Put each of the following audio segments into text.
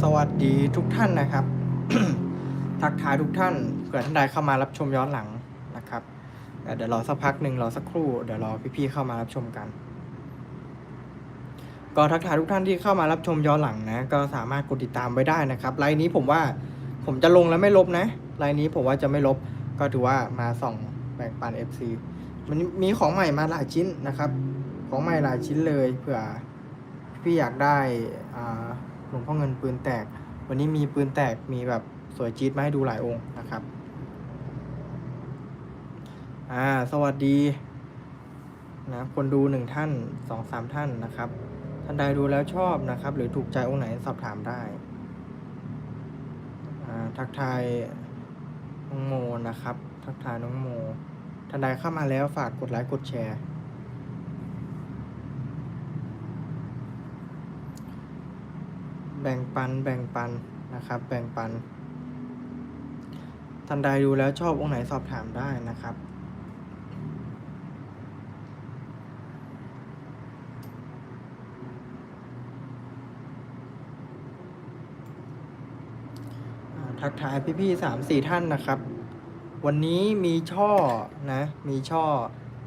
สวัสดีทุกท่านนะครับ ทักทายทุกท่านเผื่อท่านใดเข้ามารับชมย้อนหลังนะครับเดี๋ยวรอสักพักหนึ่งรอสักครู่เดี๋ยวรอพี่ๆเข้ามารับชมกัน ก็ทักทายทุกท่านที่เข้ามารับชมย้อนหลังนะ ก็สามารถกดติดตามไว้ได้นะครับไลน์นี้ผมว่าผมจะลงแล้วไม่ลบนะไลน์นี้ผมว่าจะไม่ลบ ก็ถือว่ามาส่องแบ่งปัน FC มันมีของใหม่มาหลายชิ้นนะครับ ของใหม่หลายชิ้นเลยเผื่อพี่อยากได้อ่า หลวงพ่อเงินปืนแตก วันนี้มีปืนแตกมีแบบสวยจี๊ดมาให้ดูหลายองค์นะครับอ่าสวัสดีนะคนดูหนึ่งท่านสองสามท่านนะครับ ท่านใดดูแล้วชอบนะครับ หรือถูกใจองค์ไหนสอบถามได้อ่าทักทายน้องโมนะครับ ทักทายน้องโมท่านใดเข้ามาแล้วฝากกดไลค์กดแชร์ แบ่งปันแบ่งปันนะครับ แบ่งปันท่านใดดูแล้วชอบองค์ไหนสอบถามได้นะครับทักทายพี่ๆสามสี่ท่านนะครับ วันนี้มีช่อนะ มีช่อ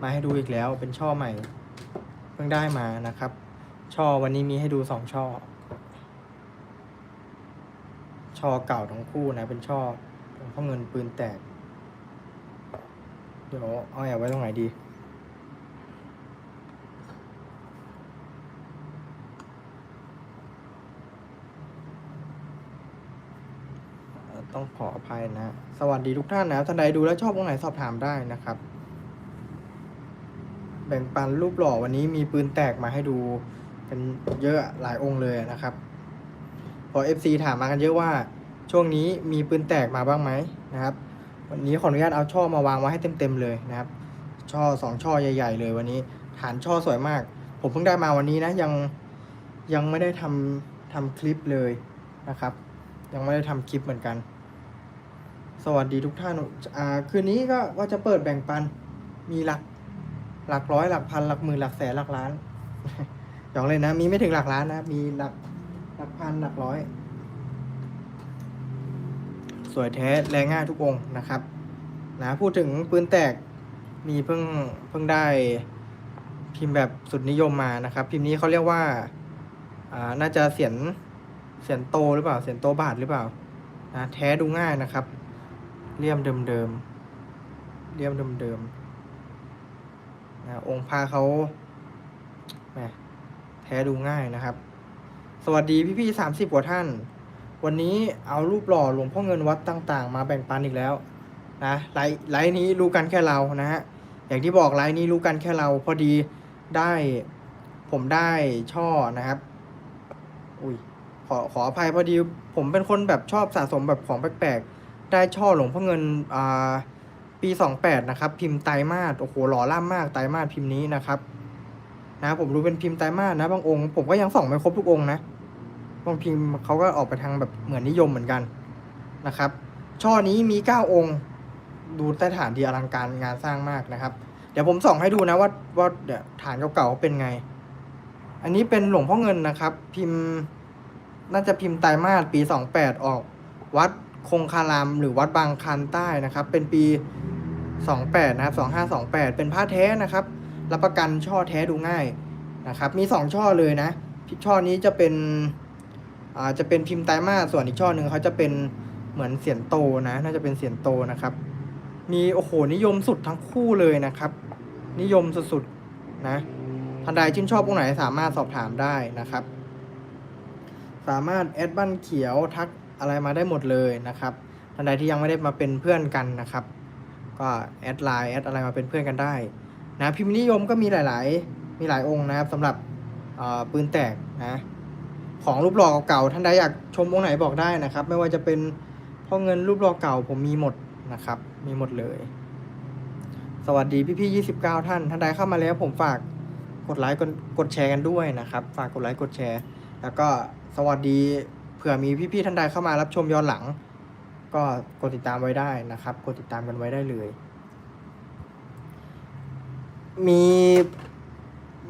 มาให้ดูอีกแล้วเป็นช่อใหม่ เพิ่งได้มานะครับ ช่อวันนี้มีให้ดูสองช่อ ช่อเก่าทั้งคู่นะ เป็นช่อหลวงพ่อเงินปืนแตก เดี๋ยวเอาแอบไว้ตรงไหนดี ต้องขออภัยนะ สวัสดีทุกท่านนะท่านใดดูแล้วชอบตรงไหนสอบถามได้นะครับ แบ่งปันรูปหล่อวันนี้มีปืนแตกมาให้ดูกันเยอะหลายองค์เลยนะครับ พอ FC ถามมากันเยอะว่า ช่วงนี้มีปืนแตกมาบ้างไหมนะครับ วันนี้ขออนุญาตเอาช่อมาวางไว้ให้เต็มๆเลยนะครับ ช่อสองช่อใหญ่ ๆ เลยวันนี้ ฐานช่อสวยมาก ผมเพิ่งได้มาวันนี้นะยังยังไม่ได้ทำทำคลิปเลยนะครับ ยังไม่ได้ทำคลิปเหมือนกัน สวัสดีทุกท่านอ่าคืนนี้ก็ว่าจะเปิดแบ่งปันมีหลักหลักร้อยหลักพันหลักหมื่นหลักแสนหลักล้านหยอกเลยนะ มีไม่ถึงหลักล้านนะ มีหลัก หลักพันหลักร้อย สวยแท้แรงง่ายทุกองนะครับนะพูดถึงปืนแตกมีเพิ่งเพิ่งได้พิมพ์แบบสุดนิยมมานะครับ พิมพ์นี้เขาเรียกว่าอ่าน่าจะเสียนเสียนโตหรือเปล่า เสียนโตบาทหรือเปล่านะแท้ดูง่ายนะครับเลี่ยมเดิมๆเลี่ยมเดิมๆนะองค์พระเขาแหมแท้ดูง่ายนะครับ สวัสดีพี่ๆสามสิบกว่าท่าน วันนี้เอารูปหล่อหลวงพ่อเงินวัดต่างๆ มาแบ่งปันอีกแล้วนะไลฟ์ไลนี้รู้กันแค่เรานะฮะอย่างที่บอกไลฟ์นี้รู้กันแค่เรา พอดีได้ผมได้ช่อนะครับ อุ้ยขอขออภัยพอดีผมเป็นคนแบบชอบสะสมแบบของแปลกๆ ได้ช่อหลวงพ่อเงินอ่าปี 28 นะครับ พิมพ์ไตมาสโอ้โหหล่อล่ามากไตมาสพิมพ์นี้นะครับนะผมรู้เป็นพิมพ์ไตมาสนะบางองค์ ผมก็ยังส่องไม่ครบทุกองค์นะ บางพิมพ์เขาก็ออกไปทางแบบเหมือนนิยมเหมือนกันนะครับ ช่อนี้มี 9 องค์ ดูใต้ฐานดีอลังการงานสร้างมากนะครับ เดี๋ยวผมส่องให้ดูนะว่าว่าเดี๋ยวฐานเก่าๆเขาเป็นไง อันนี้เป็นหลวงพ่อเงินนะครับ พิมพ์น่าจะพิมพ์ไตรมาสปี 28 ออกวัดคงคารามหรือวัดบางคันใต้นะครับ เป็นปี 28 นะครับ 2528 เป็นผ้าแท้นะครับ รับประกันช่อแท้ดูง่ายนะครับ มี 2 ช่อเลยนะช่อนี้จะเป็น อ่าจะเป็นพิมพ์ไตรมาสส่วนอีกช่อหนึ่งเขาจะเป็นเหมือนเสียนโตนะ น่าจะเป็นเสียนโตนะครับ มีโอ้โหนิยมสุดทั้งคู่เลยนะครับ นิยมสุดๆนะท่านใดชื่นชอบตรงไหนสามารถสอบถามได้นะครับ สามารถแอดบ้านเขียวทักอะไรมาได้หมดเลยนะครับท่านใดที่ยังไม่ได้มาเป็นเพื่อนกันนะครับ ก็แอดไลน์แอดอะไรมาเป็นเพื่อนกันได้นะพิมพ์นิยมก็มีหลาย ๆ มีหลายองค์นะครับสำหรับปืนแตกนะ ของรูปหล่อเก่าๆท่านใดอยากชมองค์ไหนบอกได้นะครับ ไม่ว่าจะเป็นพ่อเงินรูปหล่อเก่าผมมีหมดนะครับ มีหมดเลย สวัสดีพี่ๆ29ท่าน ท่านใดเข้ามาแล้วผมฝากกดไลค์กดกดแชร์กันด้วยนะครับ ฝากกดไลค์กดแชร์ แล้วก็สวัสดีเผื่อมีพี่ๆท่านใดเข้ามารับชมย้อนหลัง ก็กดติดตามไว้ได้นะครับ กดติดตามกันไว้ได้เลย มี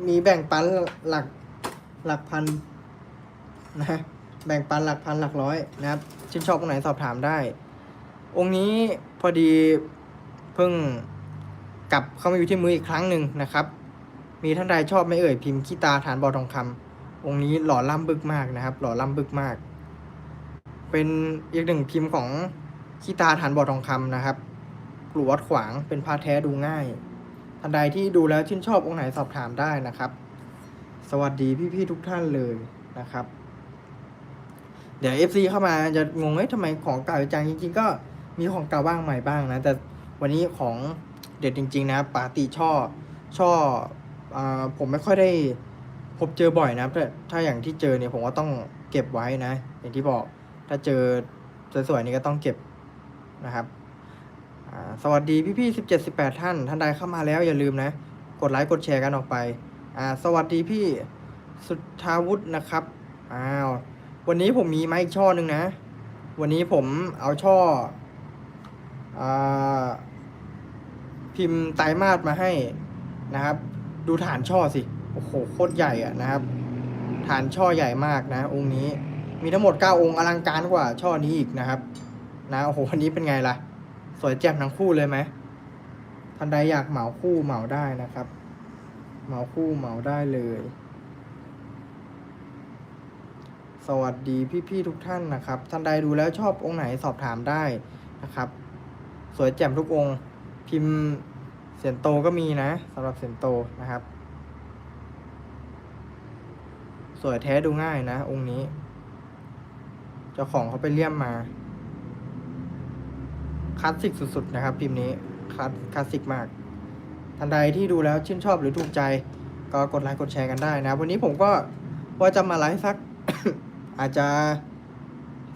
มีแบ่งปันหลักหลักพัน นะแบ่งปันหลักพันหลักร้อยนะครับชื่นชอบตรงไหนสอบถามได้ องค์นี้พอดีเพิ่งกลับเข้ามาอยู่ที่มืออีกครั้งหนึ่งนะครับ มีท่านใดชอบไม่เอ่ยพิมพ์ขี้ตาฐานบอทองคำองค์นี้หล่อล่ำบึกมากนะครับ หล่อล่ำบึกมาก เป็นอีกหนึ่งพิมพ์ของขี้ตาฐานบอทองคำนะครับกลัววัดขวางเป็นพาแท้ดูง่ายท่านใดที่ดูแล้วชื่นชอบองค์ไหนสอบถามได้นะครับ สวัสดีพี่ๆทุกท่านเลยนะครับ เดี๋ยว FC เข้ามาจะงงเอ้ยทำไมของเก่าจังจริง ๆ ก็มีของเก่าบ้างใหม่บ้างนะ แต่วันนี้ของเด็ดจริง ๆ นะปาติช่อช่ออผมไม่ค่อยได้พบเจอบ่อยนะแต่ถ้าอย่างที่เจอเนี่ยผมว่าต้องเก็บไว้นะ อย่างที่บอก ถ้าเจอสวยๆนี่ก็ต้องเก็บนะครับสวัสดีพี่ๆสิบเจ็ดสิบแปดท่าน ท่านใดเข้ามาแล้วอย่าลืมนะ กดไลค์กดแชร์กันออกไป สวัสดีพี่สุทธาวุฒินะครับ อ้าว วันนี้ผมมีไม้อีกช่อหนึ่งนะ วันนี้ผมเอาช่ออพิมพ์ไตรมาสมาให้นะครับ ดูฐานช่อสิ โอ้โหโคตรใหญ่อะนะครับ ฐานช่อใหญ่มากนะ องค์นี้ มีทั้งหมด 9 องค์อลังการกว่าช่อนี้อีกนะครับ นะโอ้โหวันนี้เป็นไงล่ะ สวยแจ่มทั้งคู่เลยไหมท่านใดอยากเหมาคู่เหมาได้นะครับ เหมาคู่เหมาได้เลย สวัสดีพี่ๆทุกท่านนะครับ ท่านใดดูแล้วชอบองค์ไหนสอบถามได้นะครับ สวยแจ่มทุกองค์ พิมพ์เสียนโตก็มีนะสำหรับเสียนโตนะครับ สวยแท้ดูง่ายนะ องค์นี้ เจ้าของเขาไปเลี่ยมมาคลาสสิกสุดๆนะครับ พิมพ์นี้คลาสคลาสสิกมากท่านใดที่ดูแล้วชื่นชอบหรือถูกใจ ก็กดไลค์กดแชร์กันได้นะ วันนี้ผมก็ว่าจะมาไลฟ์สัก อาจจะ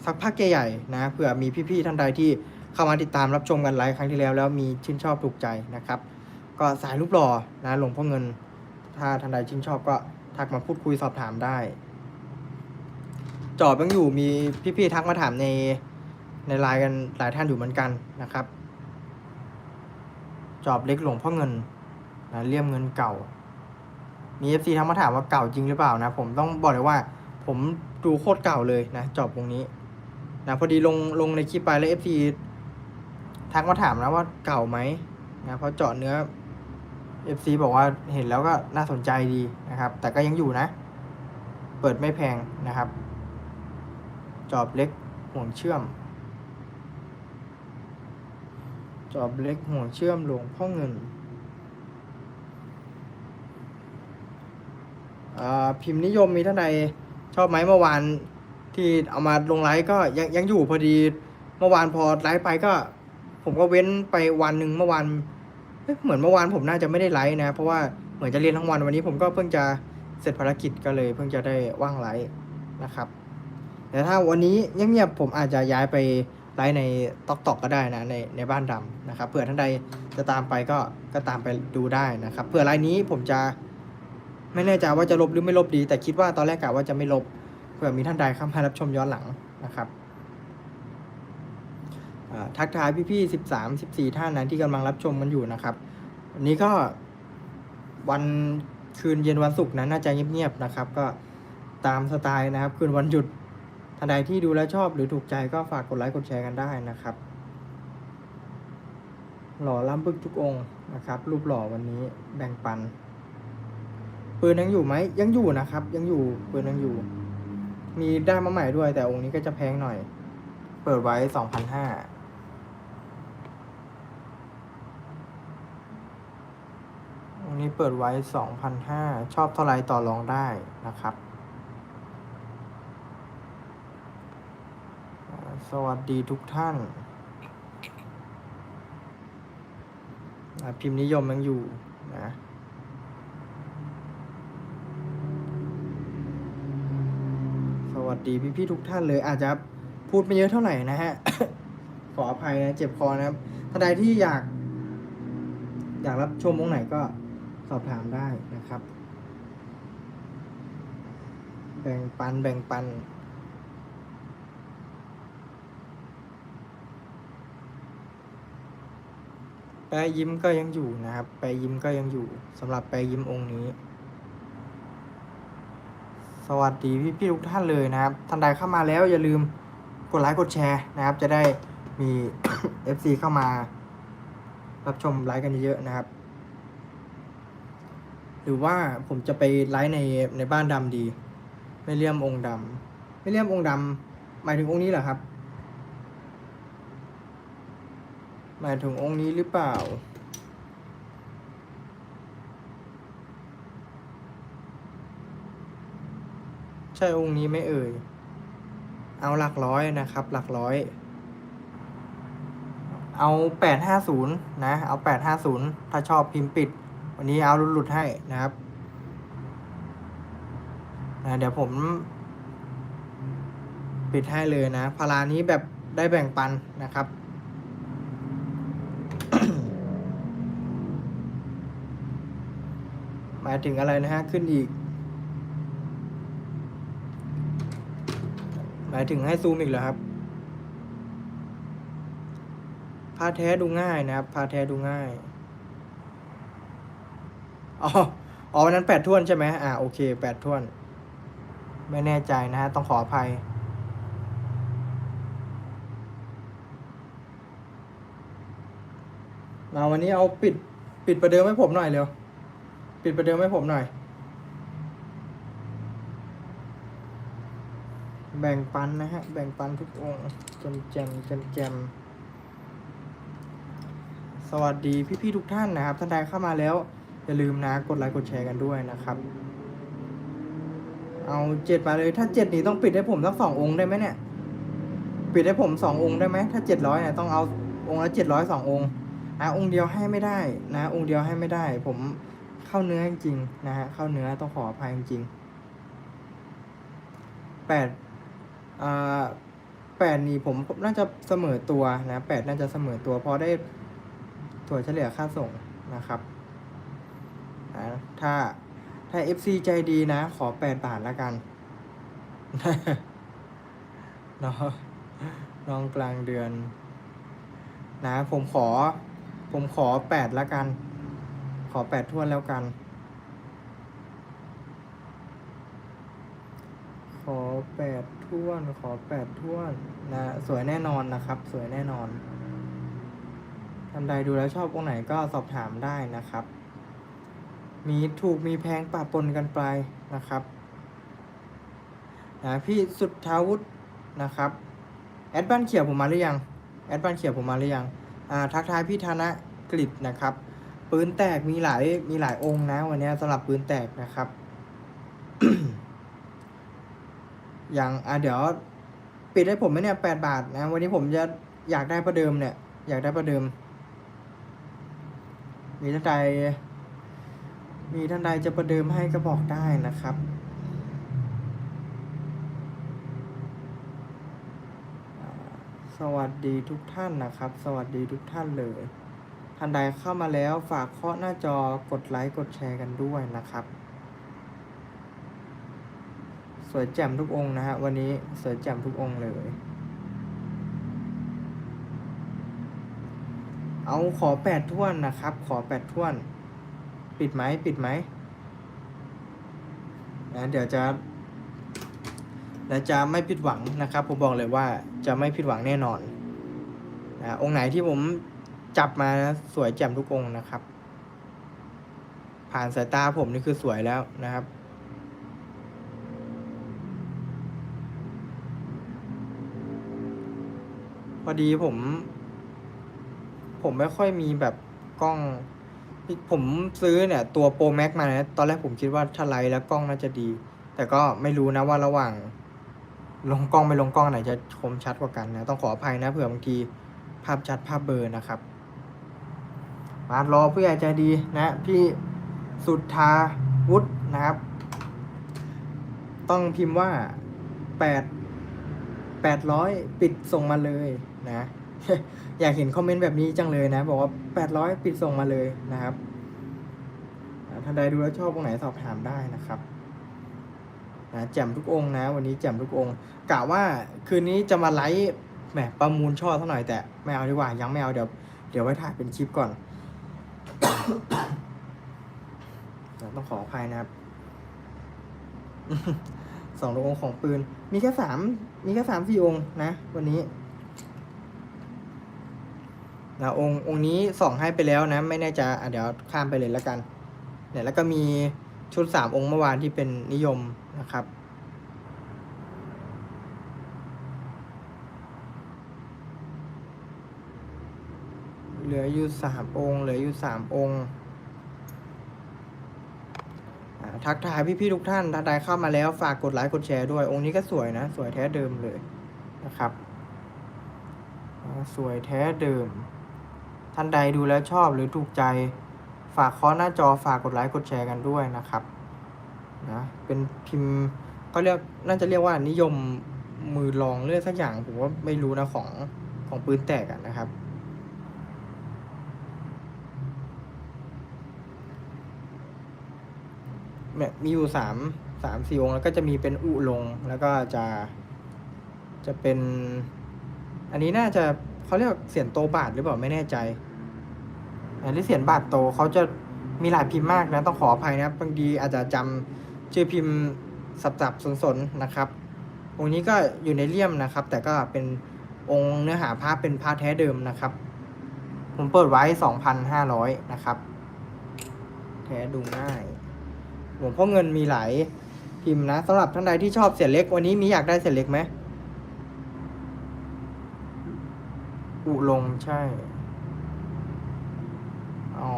สักพักใหญ่ๆนะเผื่อมีพี่ๆท่านใดที่เข้ามาติดตามรับชมกันไลฟ์ครั้งที่แล้ว แล้วมีชื่นชอบถูกใจนะครับ ก็สายรูปหล่อนะหลวงพ่อเงิน ถ้าท่านใดชื่นชอบก็ทักมาพูดคุยสอบถามได้ จอบยังอยู่มีพี่ๆทักมาถามในในไลน์กันหลายท่านอยู่เหมือนกันนะครับ จอบเล็กหลวงพ่อเงินนะเลี่ยมเงินเก่ามีเอฟซีทักมาถามว่าเก่าจริงหรือเปล่านะ ผมต้องบอกเลยว่า ผมดูโคตรเก่าเลยนะจอบวงนี้นะพอดีลงลงในคลิปไปแล้วเอฟซีทักมาถามนะว่าเก่าไหมนะเพราะเจาะเนื้อเอฟซีบอกว่าเห็นแล้วก็น่าสนใจดีนะครับ แต่ก็ยังอยู่นะ เปิดไม่แพงนะครับ จอบเล็กห่วงเชื่อม จอบเล็กห่วงเชื่อมหลวงพ่อเงินอ่าพิมพ์นิยมมีท่านใด ชอบไหมเมื่อวานที่เอามาลงไลฟ์ก็ยังยังอยู่พอดีเมื่อวานพอไลฟ์ไปก็ ผมก็เว้นไปวันหนึ่งเมื่อวานเหมือนเมื่อวานผมน่าจะไม่ได้ไลฟ์นะ เพราะว่าเหมือนจะเรียนทั้งวันวันนี้ผมก็เพิ่งจะเสร็จภารกิจก็เลย เพิ่งจะได้ว่างไลฟ์นะครับแต่ถ้าวันนี้เงียบๆผมอาจจะย้ายไปไลฟ์ในตอกตอกก็ได้นะในในบ้านดำนะครับเผื่อท่านใดจะตามไปก็ก็ตามไปดูได้นะครับเผื่อไลฟ์นี้ผมจะ ไม่แน่ใจว่าจะลบหรือไม่ลบดี แต่คิดว่าตอนแรกกะว่าจะไม่ลบเผื่อมีท่านใดเข้ามารับชมย้อนหลังนะครับทักทายพี่ๆสิบสามสิบสี่ท่านนั้นที่กำลังรับชมมันอยู่นะครับวันนี้ก็วันคืนเย็นวันศุกร์นะน่าจะเงียบๆนะครับ ก็ตามสไตล์นะครับ คืนวันหยุดท่านใดที่ดูแลชอบหรือถูกใจก็ฝากกดไลค์กดแชร์กันได้นะครับ หล่อล้ำบึกทุกองค์นะครับ รูปหล่อวันนี้แบ่งปัน ปืนยังอยู่ไหมยังอยู่นะครับ ยังอยู่ปืนยังอยู่ มีได้มาใหม่ด้วย แต่องค์นี้ก็จะแพงหน่อย เปิดไว้สองพันห้าองค์นี้เปิดไว้สองพันห้าชอบเท่าไรต่อรองได้นะครับ สวัสดีทุกท่านพิมพ์นิยมยังอยู่นะ ส วัสดีพี่ๆทุกท่านเลยอาจจะพูดไม่เยอะเท่าไหร่นะฮะ ขออภัยนะเจ็บคอนะครับท่านใดที่อยาก อยากรับชมวงไหนก็สอบถามได้นะครับ แบ่งปันแบ่งปันแปรยิ้มก็ยังอยู่นะครับ แปรยิ้มก็ยังอยู่สำหรับแปรยิ้มองค์นี้ สวัสดีพี่พี่ทุกท่านเลยนะครับท่านใดเข้ามาแล้วอย่าลืมกดไลค์กดแชร์นะครับ จะได้มี FC เข้ามา รับชมไลค์กันเยอะๆนะครับ หรือว่าผมจะไปไลฟ์ในในบ้านดำดี ไม่เลี่ยมองค์ดำไม่เลี่ยมองค์ดำหมายถึงองค์นี้เหรอครับ หมายถึงองค์นี้หรือเปล่า ใช่องค์นี้ไม่เอ่ย เอาหลักร้อยนะครับ หลักร้อย เอาแปดห้าศูนย์นะ เอาแปดห้าศูนย์ถ้าชอบพิมพ์ปิด วันนี้เอาหลุดๆให้นะครับนะเดี๋ยวผม ปิดให้เลยนะพารานี้แบบได้แบ่งปันนะครับหมายถึงอะไรนะฮะ ขึ้นอีก หมายถึงให้ซูมอีกเหรอครับพาแท้ดูง่ายนะครับพาแท้ดูง่าย อ๋อ อ๋อวันนั้นแปดท่วนใช่ไหมอ่าโอเคแปดท่วน ไม่แน่ใจนะฮะ ต้องขออภัย มาวันนี้เอาปิด ปิดประเดิมให้ผมหน่อยเร็ว ปิดประเดิมให้ผมหน่อย แบ่งปันนะฮะ แบ่งปันทุกองค์จมแจมจมแจมสวัสดีพี่ๆทุกท่านนะครับ ท่านใดเข้ามาแล้ว อย่าลืมนะกดไลค์กดแชร์กันด้วยนะครับ เอาเจ็ดมาเลย ถ้าเจ็ดนี้ต้องปิดให้ผมสักสององค์ได้ไหมเนี่ย ปิดให้ผมสององค์ได้ไหมถ้าเจ็ดร้อยเนี่ยต้องเอาองค์ละเจ็ดร้อยสององค์อะองค์เดียวให้ไม่ได้นะ องค์เดียวให้ไม่ได้ ผมเข้าเนื้อจริงๆนะฮะเข้าเนื้อต้องขออภัยจริงๆแปด แปดนี่ผมน่าจะเสมอตัวนะแปดน่าจะเสมอตัวเพอได้ถั่วเฉลี่ยค่าส่งนะครับอ่าถ้าถ้า FC ใจดีนะ ขอแปดบาทแล้วกันน้องน้องกลางเดือน นะ ผมขอ ผมขอแปดแล้วกัน ขอแปดทวนแล้วกัน ขอแปด ท่วน ขอแปดท่วนนะสวยแน่นอนนะครับ สวยแน่นอนท่านใดดูแล้วชอบองค์ไหนก็สอบถามได้นะครับ มีถูกมีแพงปะปนกันไปนะครับนะพี่สุดทาวุธนะครับ แอดบ้านเขียวผมมาหรือยัง แอดบ้านเขียวผมมาหรือยังอ่าทักทายพี่ธนกฤษนะครับ ปืนแตกมีหลายมีหลายองค์นะวันนี้สำหรับปืนแตกนะครับ อย่างอะเดี๋ยวปิดให้ผมไหมเนี่ยแปดบาทนะ วันนี้ผมจะอยากได้ประเดิมเนี่ย อยากได้ประเดิม มีท่านใด มีท่านใดจะประเดิมให้ก็บอกได้นะครับสวัสดีทุกท่านนะครับ สวัสดีทุกท่านเลยท่านใดเข้ามาแล้วฝากเคาะหน้าจอกดไลค์กดแชร์กันด้วยนะครับ ส วยแจ่มทุกองนะฮะวันนี้สวยแจ่มทุกองเลย เอาขอแปดท่วนนะครับ ขอแปดท่วน ปิดไหมปิดไหมนะเดี๋ยวจะเดี๋ยวจะไม่ผิดหวังนะครับ ผมบอกเลยว่าจะไม่ผิดหวังแน่นอนนะองค์ไหนที่ผมจับมานะสวยแจ่มทุกองค์นะครับ ผ่านสายตาผมนี่คือสวยแล้วนะครับ อดีผม ผมไม่ค่อยมีแบบกล้อง ผมซื้อเนี่ย ตัวโปรแม็กมานะตอนแรกผมคิดว่าถ้าไลท์แล้วกล้องน่าจะดี แต่ก็ไม่รู้นะว่าระหว่าง ลงกล้องไม่ลงกล้องไหนจะคมชัดกว่ากันนะ ต้องขออภัยนะเผื่อบางทีภาพชัดภาพเบลอนะครับ มารอผู้ใหญ่ใจดีนะ พี่สุทธาวุฒินะครับ ต้องพิมพ์ว่าแปดแปดร้อยปิดส่งมาเลยนะ อยากเห็นคอมเมนต์แบบนี้จังเลยนะ บอกว่าแปดร้อยปิดส่งมาเลยนะครับท่านใดดูแล้วชอบตรงไหนสอบถามได้นะครับนะแจ่มทุกองนะ วันนี้แจ่มทุกองกะว่าคืนนี้จะมาไลฟ์แหมประมูลช่อเท่าหน่อยแต่ไม่เอาดีกว่ายังไม่เอาเดี๋ยวเดี๋ยวไว้ถ่ายเป็นคลิปก่อนต้องขออภัยนะครับ สององค์ของปืน มีแค่สามมีแค่สามสี่องค์นะ วันนี้นะองค์องค์นี้ส่องให้ไปแล้วนะ ไม่แน่จะเดี๋ยวข้ามไปเลยแล้วกันเนี่ยแล้วก็มีชุดสามองค์เมื่อวานที่เป็นนิยมนะครับเหลืออยู่สามองค์ เหลืออยู่สามองค์ ทักทายพี่ๆทุกท่านท่านใดเข้ามาแล้วฝากกดไลค์กดแชร์ด้วย องค์นี้ก็สวยนะ สวยแท้เดิมเลยนะครับ สวยแท้เดิม ท่านใดดูแล้วชอบหรือถูกใจ ฝากเคาะหน้าจอฝากกดไลค์กดแชร์กันด้วยนะครับนะเป็นพิมพ์ก็เรียกน่าจะเรียกว่านิยมมือรองเลือกสักอย่างผมว่าไม่รู้นะของของปืนแตกะนะครับ มีอยู่สามสามสี่องค์แล้วก็จะมีเป็นอุลง แล้วก็จะ จะเป็น อันนี้น่าจะเขาเรียกเสียนโตบาทหรือเปล่าไม่แน่ใจ อันนี้เสียนบาทโตเขาจะมีหลายพิมพ์มากนะต้องขออภัยนะบางทีอาจจะจำชื่อพิมพ์สับๆสนๆนะครับ องค์นี้ก็อยู่ในเลี่ยมนะครับ แต่ก็เป็นองค์เนื้อหาพระเป็นพระแท้เดิมนะครับ ผมเปิดไว้สองพันห้าร้อยนะครับ แท้ดูง่าย หลวงพ่อเงินมีหลายพิมพ์นะสำหรับท่านใดที่ชอบเสียเล็ก วันนี้มีอยากได้เสียเล็กไหมอุลงใช่ อ๋อ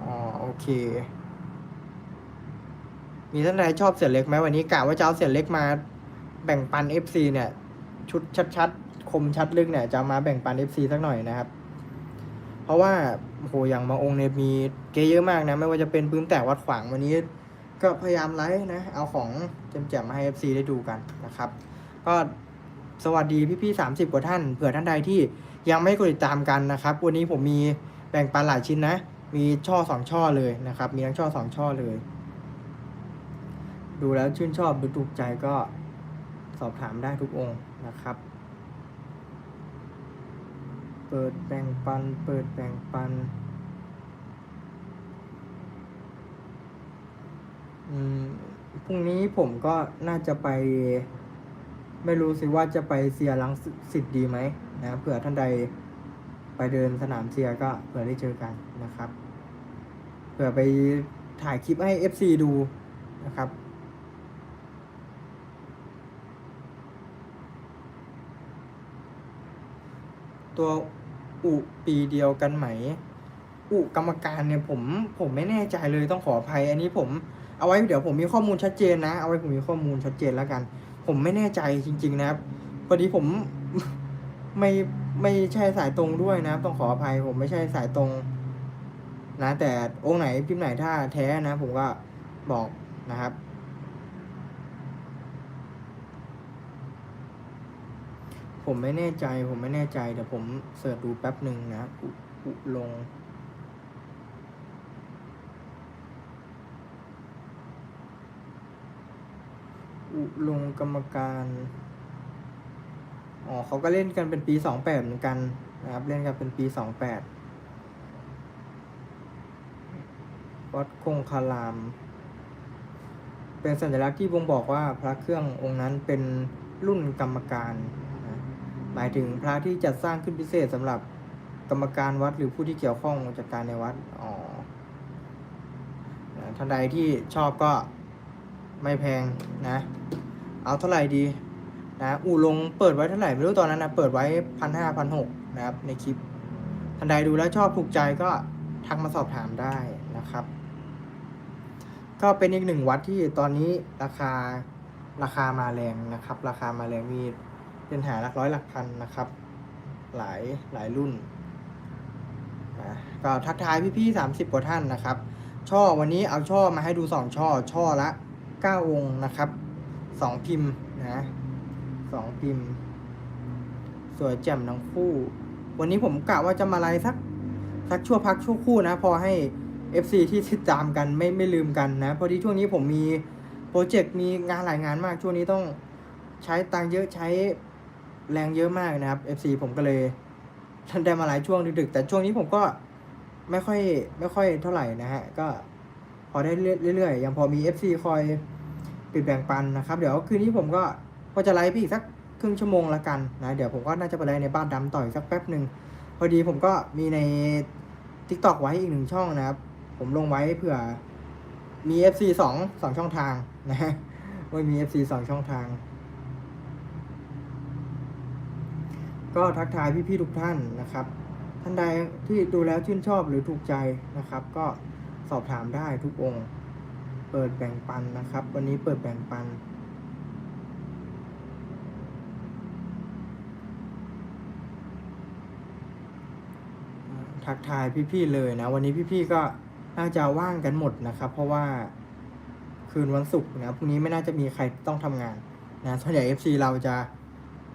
อ๋อ โอเค มีท่านใดชอบเสียเล็กไหมวันนี้กะว่าจะเอาเสียเล็กมาแบ่งปัน FC เนี่ย ชุดชัดๆ คมชัดลึกเนี่ย จะมาแบ่งปัน FC สักหน่อยนะครับ เพราะว่า โอ้โหอย่างบางองค์เนี่ยมีเกเยอะมากนะ ไม่ว่าจะเป็นปืนแต่วัดขวางวันนี้ ก็พยายามไลฟ์นะ เอาของแจมๆมาให้ FC ได้ดูกันนะครับ ก็สวัสดีพี่ๆสามสิบกว่าท่าน เผื่อท่านใดที่ยังไม่กดติดตามกันนะครับ วันนี้ผมมีแบ่งปันหลายชิ้นนะ มีช่อสองช่อเลยนะครับ มีทั้งช่อสองช่อเลย ดูแล้วชื่นชอบดูถูกใจก็สอบถามได้ทุกองค์นะครับ เปิดแบ่งปัน เปิดแบ่งปัน อืม พรุ่งนี้ผมก็น่าจะไป ไม่รู้สิว่าจะไปเซียรังสิตดีไหมนะเผื่อท่านใดไปเดินสนามเซียก็เผื่อได้เจอกันนะครับ เผื่อไปถ่ายคลิปให้ FC ดูนะครับตัว อุปีเดียวกันไหม อุกรรมการเนี่ยผมผมไม่แน่ใจเลยต้องขออภัย อันนี้ผมเอาไว้เดี๋ยวผมมีข้อมูลชัดเจนนะ เอาไว้ผมมีข้อมูลชัดเจนแล้วกัน ผมไม่แน่ใจจริง ๆ นะครับพอดีผมไม่ไม่ใช่สายตรงด้วยนะครับ ต้องขออภัยผมไม่ใช่สายตรงนะแต่องค์ไหนพิมพ์ไหนถ้าแท้นะ ผมก็บอกนะครับ ผมไม่แน่ใจ ผมไม่แน่ใจเดี๋ยวผมเสิร์ชดูแป๊บหนึ่งนะอุลง อุลงกรรมการ อ๋อเขาก็เล่นกันเป็นปีสองแปดเหมือนกันนะครับ เล่นกันเป็นปีสองแปดวัดคงคาราม เป็นสัญลักษณ์ที่บ่งบอกว่าพระเครื่ององค์นั้นเป็นรุ่นกรรมการ หมายถึงพระที่จัดสร้างขึ้นพิเศษสำหรับกรรมการวัดหรือผู้ที่เกี่ยวข้องจัดการในวัด อ๋อนะท่านใดที่ชอบก็ไม่แพงนะ เอาเท่าไหร่ดีนะอู่ลงเปิดไว้เท่าไหร่ไม่รู้ตอนนั้นนะเปิดไว้พันห้าพันหกนะครับในคลิปท่านใดดูแล้วชอบถูกใจก็ทักมาสอบถามได้นะครับ ก็เป็นอีกหนึ่งวัดที่ตอนนี้ราคาราคามาแรงนะครับ ราคามาแรงมี เป็นหาหลักร้อยหลักพันนะครับ หลายหลายรุ่นนะก็ทักทายพี่ๆสามสิบกว่าท่านนะครับ ช่อวันนี้เอาช่อมาให้ดูสองช่อ ช่อละเก้าองค์นะครับสองพิมพ์นะสองพิมพ์ สวยแจ่มทั้งคู่ วันนี้ผมกะว่าจะมาไลฟ์สักสักชั่วพักชั่วคู่นะ พอให้ FC ที่ติดตามกันไม่ไม่ลืมกันนะ พอดีช่วงนี้ผมมีโปรเจกต์มีงานหลายงานมากช่วงนี้ต้องใช้ตังเยอะใช้ แรงเยอะมากนะครับ FC ผมก็เลยท่านได้มาหลายช่วงดึกๆ แต่ช่วงนี้ผมก็ไม่ค่อยไม่ค่อยเท่าไหร่นะฮะ ก็พอได้เรื่อยๆ ยังพอมี FC คอยปิดแบ่งปันนะครับ เดี๋ยวคืนนี้ผมก็ก็จะไลฟ์ไปอีกสักครึ่งชั่วโมงละกันนะ เดี๋ยวผมก็น่าจะไปไลฟ์ในบ้านดำต่ออีกสักแป๊บหนึ่งพอดีผมก็มีใน TikTok ไว้อีกหนึ่งช่องนะครับ ผมลงไว้เผื่อมี FC สองสองช่องทางนะฮะว่ามี FC สองช่องทาง ก็ทักทายพี่ๆทุกท่านนะครับ ท่านใดที่ดูแล้วชื่นชอบหรือถูกใจนะครับ ก็สอบถามได้ทุกองค์ เปิดแบ่งปันนะครับ วันนี้เปิดแบ่งปัน ทักทายพี่ๆเลยนะ วันนี้พี่ๆก็น่าจะว่างกันหมดนะครับ เพราะว่าคืนวันศุกร์นะพรุ่งนี้ไม่น่าจะมีใครต้องทำงานนะส่วนใหญ่ FC เราจะ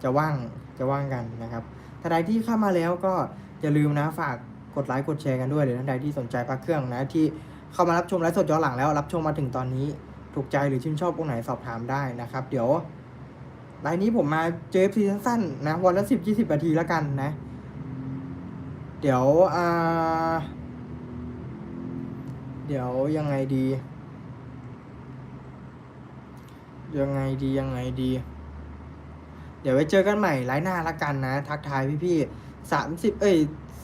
จะว่าง จะว่างกันนะครับถ้าใดที่เข้ามาแล้วก็อย่าลืมนะฝากกดไลค์กดแชร์กันด้วยหรือท่านใดที่สนใจพระเครื่องนะที่เข้ามารับชมไลฟ์สดย้อนหลังแล้วรับชมมาถึงตอนนี้ถูกใจหรือชื่นชอบองค์ไหนสอบถามได้นะครับ เดี๋ยวไลน์นี้ผมมาเจอ FC สั้นๆนะวันละสิบยี่สิบนาทีแล้วกันนะ เดี๋ยวอ่าเดี๋ยวยังไงดี ยังไงดียังไงดี เดี๋ยวไว้เจอกันใหม่ไลฟ์หน้าละกันนะ ทักทายพี่ๆสามสิบเอ้ย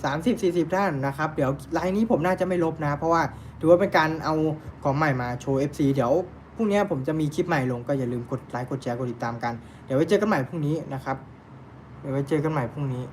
สามสิบสี่สิบท่านนะครับ เดี๋ยวไลฟ์นี้ผมน่าจะไม่ลบนะ เพราะว่าถือว่าเป็นการเอาของใหม่มาโชว์ FC เดี๋ยวพรุ่งนี้ผมจะมีคลิปใหม่ลงก็อย่าลืมกดไลค์กดแชร์กดติดตามกัน เดี๋ยวไว้เจอกันใหม่พรุ่งนี้นะครับ เดี๋ยวไว้เจอกันใหม่พรุ่งนี้